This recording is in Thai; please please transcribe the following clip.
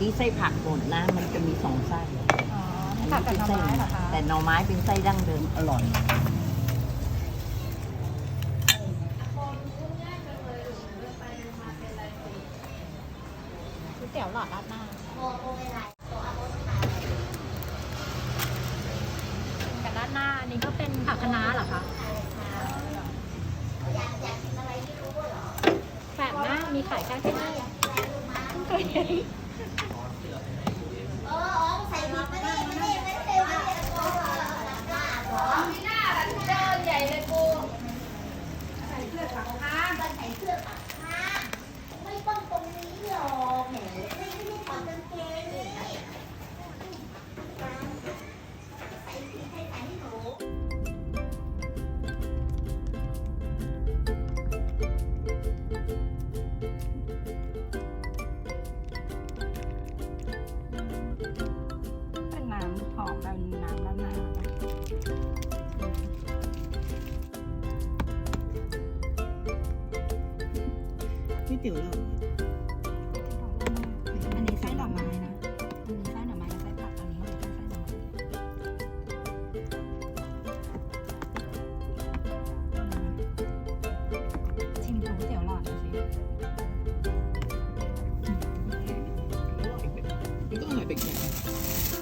นี้ไส้ผักหมดนะ มันจะมีสองไส้อ๋อผักกับหน่อไม้เหรอคะแต่หน่อไม้เป็นไส้ดั้งเดิมอร่อย ก๋วยเตี๋ยวหลอดราดหน้ากับราดหน้าอันนี้ก็เป็นผักคะน้าเหรอคะแปลกนะมีขายแค่ที่นี่เพิ่งเคยเห็น พี่ติ๋วเราอันนี้ไส้หน่อไม้นะอันนี้ไส้หน่อไม้กับไส้ผักอันนี้เป็นไส้หน่อไม้ชิมก๋วยเตี๋ยวหลอดดูสิมันก็อร่อยเป็นอย่าง